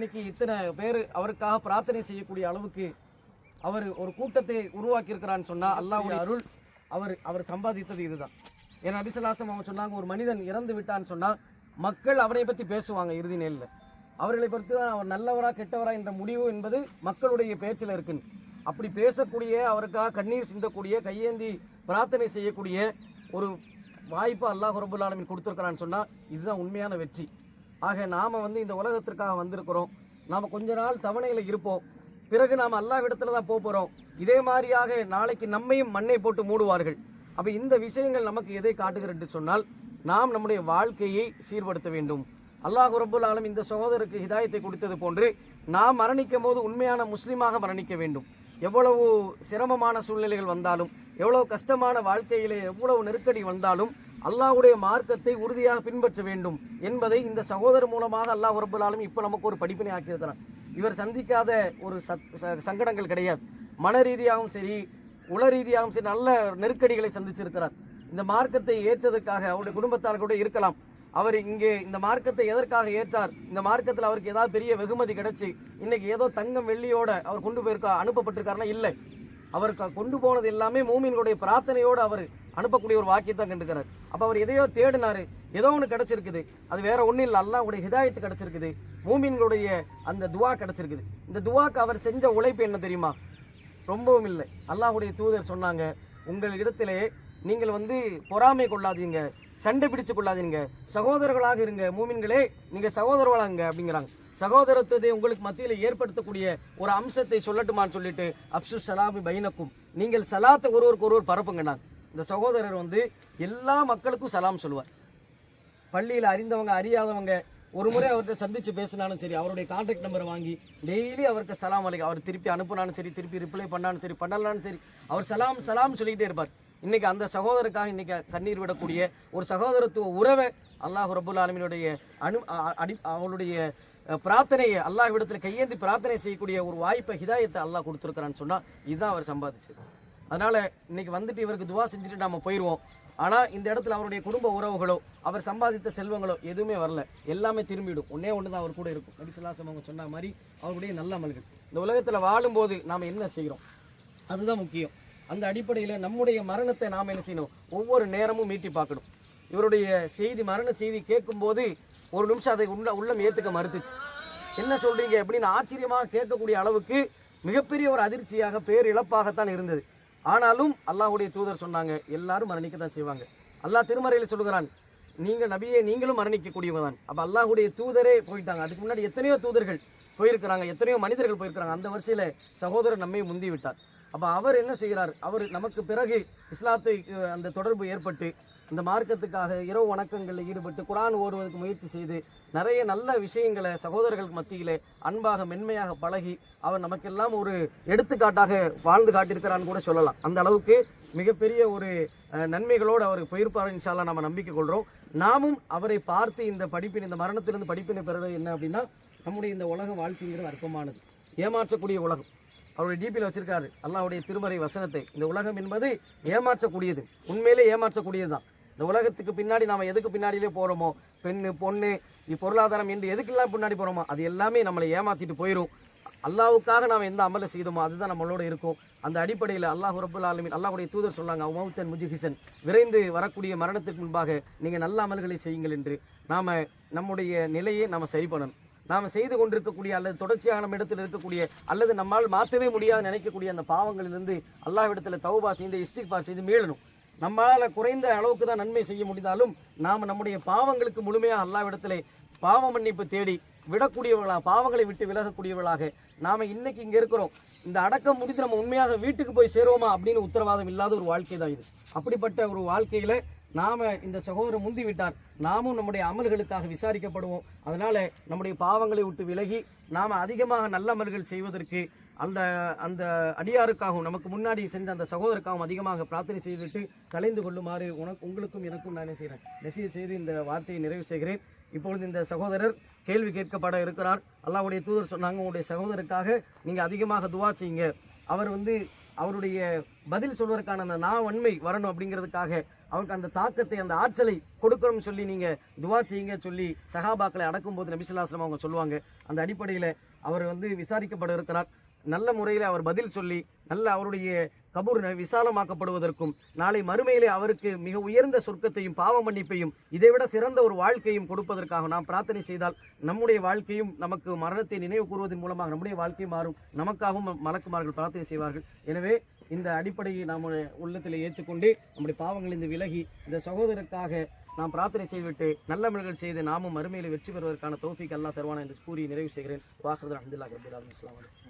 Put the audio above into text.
இன்னைக்கு இத்தனை பேர் அவருக்காக பிரார்த்தனை செய்யக்கூடிய அளவுக்கு அவர் ஒரு கூட்டத்தை உருவாக்கி இருக்கிறான்னு அல்லாஹ் அருள் அவர் அவர் சம்பாதித்தது இதுதான். என் அபிசலாசம் அவங்க சொன்னாங்க ஒரு மனிதன் இறந்து விட்டான்னு சொன்னால் மக்கள் அவரை பற்றி பேசுவாங்க இறுதி நேரில். அவர்களை பொறுத்து தான் அவர் நல்லவரா கெட்டவரா என்ற முடிவு என்பது மக்களுடைய பேச்சில் இருக்குன்னு. அப்படி பேசக்கூடிய அவருக்காக கண்ணீர் சிந்தக்கூடிய கையேந்தி பிரார்த்தனை செய்யக்கூடிய ஒரு வாய்ப்பு அல்லாஹ் ரபுல்லாலமின் கொடுத்துருக்கிறான்னு சொன்னால் இதுதான் உண்மையான வெற்றி. ஆக நாம் வந்து இந்த உலகத்திற்காக வந்திருக்கிறோம். நாம் கொஞ்ச நாள் தவணையில் இருப்போம். பிறகு நாம் அல்லாவிடத்தில் தான் போக போகிறோம் இதே மாதிரியாக நாளைக்கு நம்மையும் மண்ணை போட்டு மூடுவார்கள். அப்போ இந்த விஷயங்கள் நமக்கு எதை காட்டுகிறது என்று சொன்னால் நாம் நம்முடைய வாழ்க்கையை சீர்படுத்த வேண்டும். அல்லாஹ் ரபுல் ஆலம் இந்த சகோதரருக்கு ஹிதாயத்தை கொடுத்தது போன்று நாம் மரணிக்கும் போது உண்மையான முஸ்லீமாக மரணிக்க வேண்டும். எவ்வளவு சிரமமான சூழ்நிலைகள் வந்தாலும் எவ்வளவு கஷ்டமான வாழ்க்கையிலே எவ்வளவு நெருக்கடி வந்தாலும் அல்லாஹுடைய மார்க்கத்தை உறுதியாக பின்பற்ற வேண்டும் என்பதை இந்த சகோதரர் மூலமாக அல்லாஹ் ரபுல் இப்போ நமக்கு ஒரு படிப்பினை ஆக்கியிருக்கிறான் இவர் சந்திக்காத ஒரு சத் சங்கடங்கள் கிடையாது. மன ரீதியாகவும் சரி உள ரீதியாகவும் சரி நல்ல நெருக்கடிகளை சந்திச்சிருக்கிறார். இந்த மார்க்கத்தை ஏற்றதற்காக அவருடைய குடும்பத்தார் கூட இருக்கலாம். அவர் இங்கே இந்த மார்க்கத்தை எதற்காக ஏற்றார்? இந்த மார்க்கத்தில் அவருக்கு ஏதாவது பெரிய வெகுமதி கிடைச்சி இன்னைக்கு ஏதோ தங்கம் வெள்ளியோட அவர் கொண்டு போயிருக்கா அனுப்பப்பட்டிருக்காருன்னா இல்லை. அவர் க- கொண்டு போனது எல்லாமே மூமின்களுடைய பிரார்த்தனையோடு அவர் அனுப்பக்கூடிய ஒரு வாக்கியத்தை கண்டுக்கிறார். அப்போ அவர் எதையோ தேடினாரு. ஏதோ ஒன்று கிடச்சிருக்குது. அது வேற ஒன்றும் இல்லை. அல்லாவுடைய ஹிதாயத்து கிடச்சிருக்குது. மூமின்களுடைய அந்த துவா கிடச்சிருக்குது. இந்த துவாக்கு அவர் செஞ்ச உழைப்பு என்ன தெரியுமா? ரொம்பவும் இல்லை. அல்லாஹுடைய தூதர் சொன்னாங்க உங்கள் இடத்திலே நீங்கள் வந்து பொறாமை கொள்ளாதீங்க சண்டை பிடிச்சு கொள்ளாதீங்க. சகோதரர்களாக இருங்க மூமின்களே நீங்கள் சகோதரர்களாங்க அப்படிங்கிறாங்க. சகோதரத்துவத்தை உங்களுக்கு மத்தியில் ஏற்படுத்தக்கூடிய ஒரு அம்சத்தை சொல்லட்டுமான்னு சொல்லிட்டு அப்சு சலாமி பைனக்கும். நீங்கள் சலாத்தை ஒருவருக்கு ஒருவர் பரப்புங்கண்ணா இந்த சகோதரர் வந்து எல்லா மக்களுக்கும் சலாம் சொல்லுவார். பள்ளியில் அறிந்தவங்க அறியாதவங்க ஒரு முறை அவர்கிட்ட சந்திச்சு பேசினாலும் சரி அவருடைய கான்டாக்ட் நம்பரை வாங்கி டெய்லி அவருக்கு சலாம் அலைக்கும் அவர் திருப்பி அனுப்புனாலும் சரி திருப்பி ரிப்ளை பண்ணாலும் சரி பண்ணலாலும் சரி அவர் சலாம் சலாம் சொல்லிக்கிட்டே இருப்பார். இன்றைக்கி அந்த சகோதரருக்காக இன்னைக்கு கண்ணீர் விடக்கூடிய ஒரு சகோதரத்துவ உறவை அல்லாஹ் ரபுல் ஆலமினுடைய அனு அடி அவளுடைய பிரார்த்தனையை அல்லாஹ் விடத்தில் கையேந்தி பிரார்த்தனை செய்யக்கூடிய ஒரு வாய்ப்பை ஹிதாயத்தை அல்லாஹ் கொடுத்துருக்கிறான்னு சொன்னால் இதுதான் அவர் சம்பாதிச்சது. அதனால் இன்னைக்கு வந்துட்டு இவருக்கு துவா செஞ்சுட்டு நம்ம போயிடுவோம் ஆனால் இந்த இடத்துல அவருடைய குடும்ப உறவுகளோ அவர் சம்பாதித்த செல்வங்களோ எதுவுமே வரல. எல்லாமே திரும்பிடும். ஒன்றே ஒன்று தான் அவர் கூட இருக்கும். நபிசுல்லாசம் அவங்க சொன்ன மாதிரி அவருடைய நல்ல அமல்கள். இந்த உலகத்தில் வாழும்போது நாம் என்ன செய்கிறோம் அதுதான் முக்கியம். அந்த அடிப்படையில் நம்முடைய மரணத்தை நாம் என்ன செய்யணும்? ஒவ்வொரு நேரமும் மீட்டி பார்க்கணும். இவருடைய செய்தி மரண செய்தி கேட்கும்போது ஒரு நிமிஷம் அதை உள்ள உள்ளம் ஏற்றுக்க மறுத்துச்சு. என்ன சொல்கிறீங்க அப்படின்னு ஆச்சரியமாக கேட்கக்கூடிய அளவுக்கு மிகப்பெரிய ஒரு அதிர்ச்சியாக பேர் இழப்பாகத்தான் இருந்தது. ஆனாலும் அல்லாஹுடைய தூதர் சொன்னாங்க எல்லாரும் மரணிக்க தான் செய்வாங்க. அல்லாஹ் திருமறையில் சொல்கிறான் நீங்கள் நபியே நீங்களும் மரணிக்கக்கூடியவங்க தான் அப்போ அல்லாஹுடைய தூதரே போயிட்டாங்க. அதுக்கு முன்னாடி எத்தனையோ தூதர்கள் போயிருக்கிறாங்க எத்தனையோ மனிதர்கள் போயிருக்கிறாங்க. அந்த வரிசையில் சகோதரர் நம்மை முந்தி விட்டார் அப்போ அவர் என்ன செய்கிறார்? அவர் நமக்கு பிறகு இஸ்லாத்தை அந்த தொடர்பு ஏற்பட்டு இந்த மார்க்கத்துக்காக இரவு வணக்கங்களில் ஈடுபட்டு குரான் ஓடுவதற்கு முயற்சி செய்து நிறைய நல்ல விஷயங்களை சகோதரர்களுக்கு மத்தியிலே அன்பாக மென்மையாக பழகி அவர் நமக்கெல்லாம் ஒரு எடுத்துக்காட்டாக வாழ்ந்து காட்டியிருக்கிறான்னு கூட சொல்லலாம். அந்த அளவுக்கு மிகப்பெரிய ஒரு நன்மைகளோடு அவர் போயிருப்பார் இன்ஷால்லாம் நம்ம நம்பிக்கை கொள்கிறோம் நாமும் அவரை பார்த்து இந்த படிப்பின் இந்த மரணத்திலிருந்து படிப்பினை பெறுவது என்ன அப்படின்னா நம்முடைய இந்த உலகம் வாழ்க்கைங்கிறது அற்பமானது. ஏமாற்றக்கூடிய உலகம். அவருடைய டிபியில் வச்சிருக்காரு. அல்லாவுடைய திருமறை வசனத்தை. இந்த உலகம் என்பது ஏமாற்றக்கூடியது. உண்மையிலே ஏமாற்றக்கூடியது தான் இந்த உலகத்துக்கு பின்னாடி நாம் எதுக்கு பின்னாடியிலே போகிறோமோ பெண்ணு பொண்ணு இ- பொருளாதாரம் என்று எதுக்கெல்லாம் பின்னாடி போகிறோமோ அது எல்லாமே நம்மளை ஏமாற்றிட்டு போயிடும் அல்லாவுக்காக நாம் எந்த அமலை செய்தோமோ அதுதான் நம்மளோட இருக்கும். அந்த அடிப்படையில் அல்லாஹ் ரபுல் ஆலமின் அல்லாஹுடைய தூதர் சொன்னாங்க மௌத்தன் முஜிஹிசன். விரைந்து வரக்கூடிய மரணத்திற்கு முன்பாக நீங்கள் நல்ல அமல்களை செய்யுங்கள் என்று நாம் நம்முடைய நிலையை நாம் சரி பண்ணணும். நாம் செய்து கொண்டிருக்கக்கூடிய அல்லது தொடர்ச்சியாக நம்ம இடத்தில் இருக்கக்கூடிய அல்லது நம்மால் மாற்றவே முடியாது நினைக்கக்கூடிய அந்த பாவங்களிலிருந்து அல்லாஹ்விடத்தில் தௌபா செய்து இஸ்திக்பார் செய்து மீளணும். நம்மளால் குறைந்த அளவுக்கு தான் நன்மை செய்ய முடிந்தாலும் நாம் நம்முடைய பாவங்களுக்கு முழுமையாக அல்லாவிடத்தில் பாவ மன்னிப்பு தேடி விடக்கூடியவர்களாக பாவங்களை விட்டு விலகக்கூடியவர்களாக நாம் இன்னைக்கு இங்கே இருக்கிறோம். இந்த அடக்கம் முடித்து நம்ம உண்மையாக வீட்டுக்கு போய் சேருவோமா அப்படின்னு உத்தரவாதம் இல்லாத ஒரு வாழ்க்கை தான் இது. அப்படிப்பட்ட ஒரு வாழ்க்கையில் நாம இந்த சகோதரர் முந்தி விட்டார். நாமும் நம்முடைய அமல்களுக்காக விசாரிக்கப்படுவோம். அதனால நம்முடைய பாவங்களை விட்டு விலகி நாம் அதிகமாக நல்ல அமல்கள் செய்வதற்கு அந்த அந்த அடியாருக்காகவும் நமக்கு முன்னாடி செஞ்ச அந்த சகோதரருக்காகவும் அதிகமாக பிரார்த்தனை செய்துவிட்டு கலைந்து கொள்ளுமாறு உனக்கு உங்களுக்கும் எனக்கும் நான் என்ன செய்கிறேன் நெசிய செய்து இந்த வார்த்தையை நிறைவு செய்கிறேன். இப்பொழுது இந்த சகோதரர் கேள்வி கேட்கப்பட இருக்கிறார். அல்லாவுடைய தூதர் சொன்னாங்க உங்களுடைய சகோதரருக்காக நீங்கள் அதிகமாக துவா செய்யுங்க. அவர் வந்து அவருடைய பதில் சொல்வதற்கான அந்த நா வன்மை வரணும் அப்படிங்கிறதுக்காக அவருக்கு அந்த தாக்கத்தை அந்த ஆற்றலை கொடுக்கணும்னு சொல்லி நீங்கள் துவா செய்யுங்க சொல்லி சஹாபாக்களை அடக்கும் போது நபிசுல்லாஸ்லம் அவங்க சொல்லுவாங்க. அந்த அடிப்படையில் அவர் வந்து விசாரிக்கப்பட இருக்கிறார் நல்ல முறையில் அவர் பதில் சொல்லி நல்ல அவருடைய கபூர் விசாலமாக்கப்படுவதற்கும் நாளை மறுமையிலே அவருக்கு மிக உயர்ந்த சொர்க்கத்தையும் பாவ மன்னிப்பையும் இதைவிட சிறந்த ஒரு வாழ்க்கையும் கொடுப்பதற்காக நாம் பிரார்த்தனை செய்தால் நம்முடைய வாழ்க்கையும் நமக்கு மரணத்தை நினைவு கூறுவதன் மூலமாக நம்முடைய வாழ்க்கை மாறும். நமக்காகவும் மலக்குமார்கள் பிரார்த்தனை செய்வார்கள். எனவே இந்த அடிப்படையை நாம் உள்ளத்தில் ஏற்றுக்கொண்டு நம்முடைய பாவங்களிலிருந்து விலகி இந்த சகோதரருக்காக நாம் பிரார்த்தனை செய்துவிட்டு நல்ல மனிதர்கள் செய்து நாமும் மறுமையில் வெற்றி பெறுவதற்கான தோஃபிக் அல்லாஹ் தருவானா என்று கூறி நிறைவு செய்கிறேன். வாக்குறது அஹமதுல்லா ரபுல் அலமிஸ்லாம்